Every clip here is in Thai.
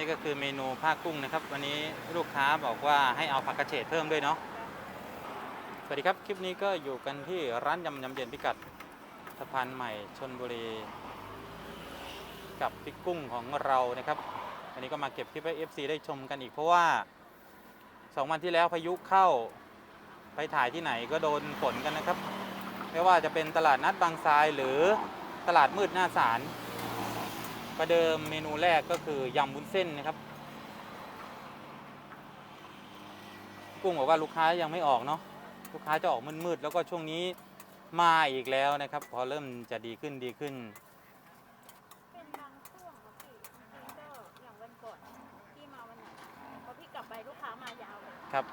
นี่ก็คือเมนูผ้ากุ้งนะครับ วันนี้ลูกค้าบอกว่าให้เอาผักกระเฉดเพิ่มด้วยเนาะสวัสดีครับ คลิปนี้ก็อยู่กันที่ร้านยำยำเย็นพิกัดสะพานใหม่ชนบุรี กับพี่กุ้งของเรานะครับอันนี้ก็มาเก็บคลิปให้ FC ได้ชมกันอีกเพราะว่าสองวันที่แล้วพายุเข้าไปถ่ายที่ไหนก็โดนฝนกันนะครับ ไม่ว่าจะเป็นตลาดนัดบางทรายหรือตลาดมืดหน้าศาล ประเดิมเมนูแรกก็คือยำวุ้นเส้นนะครับ กุ้งบอกว่าลูกค้ายังไม่ออกเนาะลูกค้าจะออกมืดๆแล้วก็ช่วงนี้มาอีกแล้วนะครับ พอเริ่มจะดีขึ้นดีขึ้น เป็นบางช่วงครับพี่นี่ก็อย่างวันก่อนพี่มาวันไหนพอพี่กลับไปลูกค้ามายาวเลยครับ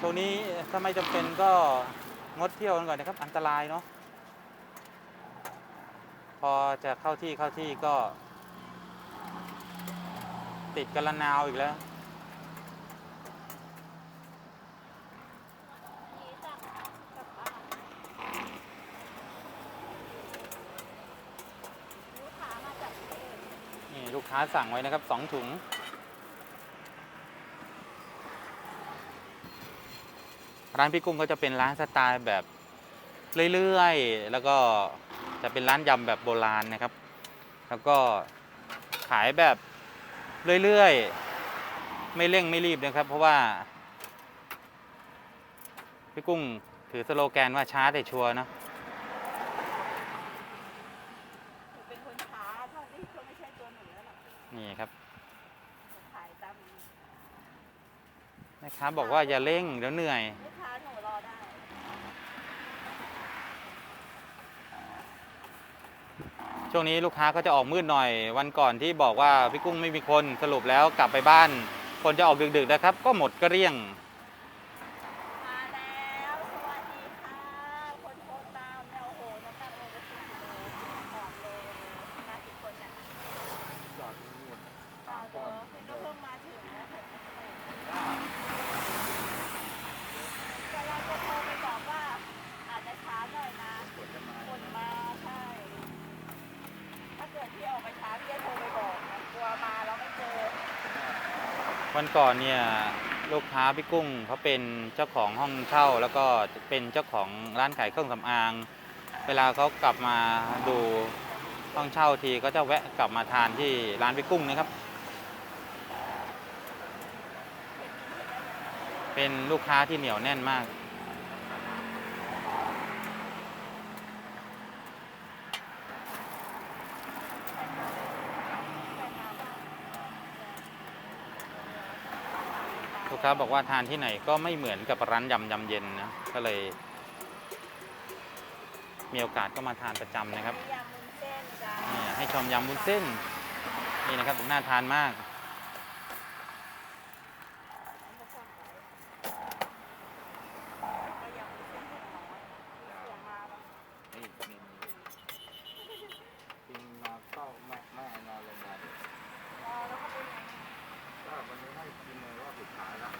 ช่วงนี้ถ้าไม่จำเป็นก็งดเที่ยวกันก่อนนะครับ อันตรายเนาะพ อจะเข้าที่เข้าที่ก็ ติดกันละนาวอีกแล้ว นี่ลูกค้าสั่งไว้นะครับสองถุงร้านพี่กุ้งก็จะเป็นร้านสไตล์แบบเรื่อยๆ แล้วก็ จะเป็นร้านยำแบบโบราณนะครับ แล้วก็ขายแบบเรื่อยๆ ไม่เร่งไม่รีบนะครับ เพราะว่าพี่กุ้งถือสโลแกนว่าช้าแต่ชัวร์นะเป็นคนช้าถ้าที่ก็ไม่ใช่ตัวหนูแล้วหรอกนี่ครับขายตามแม่ค้าบอกว่าอย่าเร่งเดี๋ยวเหนื่อยค้าหนูรอได้ ช่วงนี้ลูกค้าก็จะออกมืดหน่อย วันก่อนที่บอกว่าพี่กุ้งไม่มีคนสรุปแล้วกลับไปบ้าน คนจะออกดึกๆนะครับ ก็หมดเกลี้ยง มาแล้ว สวัสดีค่ะ คนโทรตามเนี่ยโอ้โหน้ำหนักลงไปสิบกิโลออกเลยมากี่คนเนี่ย จอดนี่ ตาตัวก็เพิ่งมาถึงนะกำลังจะโทรไปบอกว่า อาจจะช้าหน่อยนะคนมาใช่ ถ้าเกิดพี่ออกไปช้าพี่จะโทรไปบอกนะกลัวมาแล้วไม่เจอ วันก่อนเนี่ยลูกค้าพี่กุ้งเขาเป็นเจ้าของห้องเช่า แล้วก็เป็นเจ้าของร้านขายเครื่องสำอาง เวลาเขากลับมาดูห้องเช่าทีก็จะแวะกลับมาทานที่ร้านพี่กุ้งนะครับ เป็นลูกค้าที่เหนียวแน่นมาก ลูกค้าบอกว่าทานที่ไหนก็ไม่เหมือนกับร้านยำยำเย็นนะก็เลย มีโอกาสก็มาทานประจำนะครับ ยำมุนเส้นจ้า นี่ให้ชมยำวุ้นเส้น นี่นะครับน่าทานมาก ก็ยำมุนเส้นเผ็ดน้อยเสียงมาแบบ นี่นี่กินมาเข้าแม่แม่นอนโรงพยาบาล อ๋อแล้วก็เป็นไง ก็วันนี้ให้กินในรอบสุดท้ายแล้ว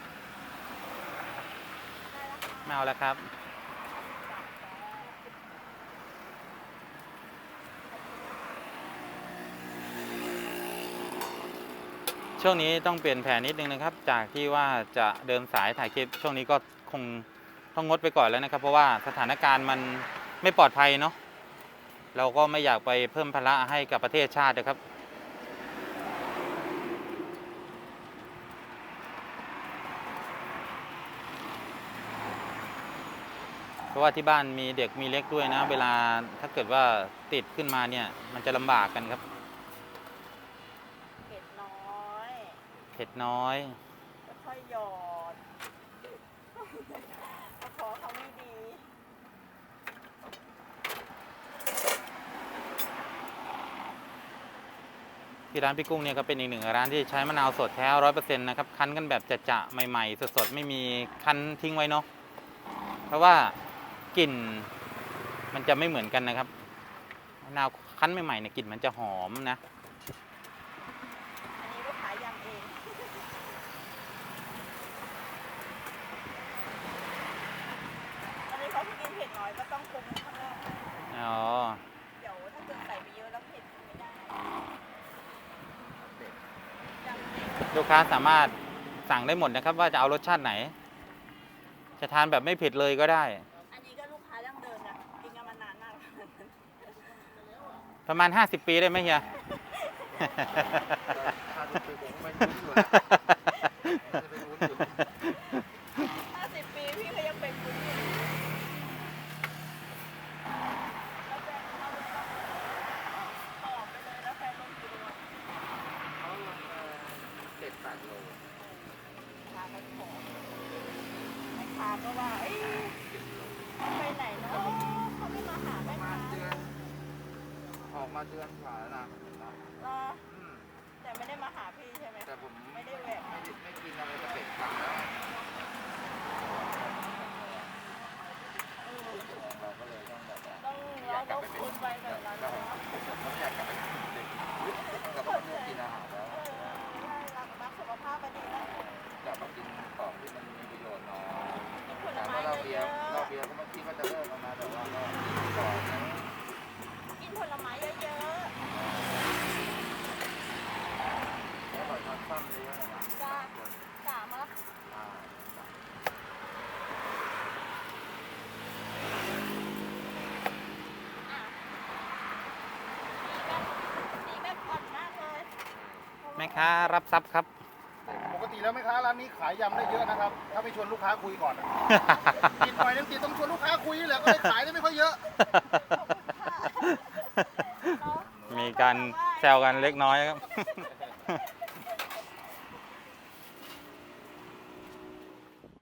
ไม่เอาแล้วครับช่วงนี้ต้องเปลี่ยนแผนนิดนึงนะครับ จากที่ว่าจะเดินสายถ่ายคลิป ช่วงนี้ก็คงต้องงดไปก่อนแล้วนะครับ เพราะว่าสถานการณ์มันไม่ปลอดภัยเนาะเราก็ไม่อยากไปเพิ่มภาระให้กับประเทศชาตินะครับ ราะว่าที่บ้านมีเด็กมีเล็กด้วยนะ เวลาถ้าเกิดว่าติดขึ้นมาเนี่ยมันจะลำบากกันครับ เผ็ดน้อยเผ็ดน้อยแล้วค่อยหยอดก็ขอเขาไม่ดี ที่ร้านพี่กุ้งเนี่ยก็เป็นอีกหนึ่งร้านที่ใช้มะนาวสดแท้ร้อยเปอร์เซ็นต์นะครับ คั้นกันแบบจะๆใหม่ ๆ สดๆ ไม่มีคั้นทิ้งไว้เนาะเพราะว่า กลิ่นมันจะไม่เหมือนกันนะครับมะนาวคั้นใหม่ๆเนี่ยกลิ่นมันจะหอมนะอันนี้ลูกค้ายำเองอันนี้เขาที่กินเผ็ดน้อยก็ต้องปรุงข้างนอกอ๋อเดี๋ยวถ้าเกิดใส่ไปเยอะแล้วเผ็ดไม่ได้ลูกค้าสามารถสั่งได้หมดนะครับ ว่าจะเอารสชาติไหน จะทานแบบไม่เผ็ดเลยก็ได้ อันนี้ก็ลูกค้าดั้งเดิมนะกินกันมานานมาก ประมาณ 50 ปีได้ไหมเฮียถ้าดูไปผมไม่รู้อยู่แล้วน่าจะไปรู้อยู่ห้าสิบปีพี่ก็ยังเป็นคุณอยู่แล้วแฟนเขาเลยต้องตอไปเลยแล้วแฟนลงกี่โลขาลงมเจ็ดแปดโลพาไปขอแม่ค้าก็ว่าเอ้ยไปไหนเนาะเขาไม่มาหา ป แม่ ระมา ค้า ณเดือน ออกมาเดือนกว่าแล้วนะรออืมแต่ไม่ได้มาหาพี่ใช่ไหม แต่ผมไม่ได้แหวก ไม่ได้ไม่กินอะไรจะเป็ดขาแล้วเออเราก็เลยต้องแบบว่าต้องเราต้องคุนไปแบบนั้น เรา เนาะ ผมไม่อยากกลับไปกินเด็กเราก็ไม่กินอาหารแล้ว เออใช่รักรักสุขภาพก็ดีนะ กลับมากินของที่มันมีประโยชน์หน่อย กินผล ถาม ไม้ ว่าเราเบี เย ย อะ ร์เราเบียร์ก็ไม่คิดว่าจะเลิกกันมาแต่ว่าก็ก่อนนะ ๆกินผลไม้เยอะ แล้วก่อนทำซ้ำเลยนะ ๆจ้าสามอะ อ่า อะสีแบบอ่อนมากเลย แม่ ค้ารับทรัพย์ครับ ปกติแล้วแม่ค้าร้านนี้ขายยำได้เยอะนะครับ ถ้าไม่ชวนลูกค้าคุยก่อนอะติดหน่อยนึงติดต้องชวนลูกค้าคุยนี่แหละก็เลยขายได้ไม่ค่อยเยอะ มีการแซวกันเล็กน้อยครับเ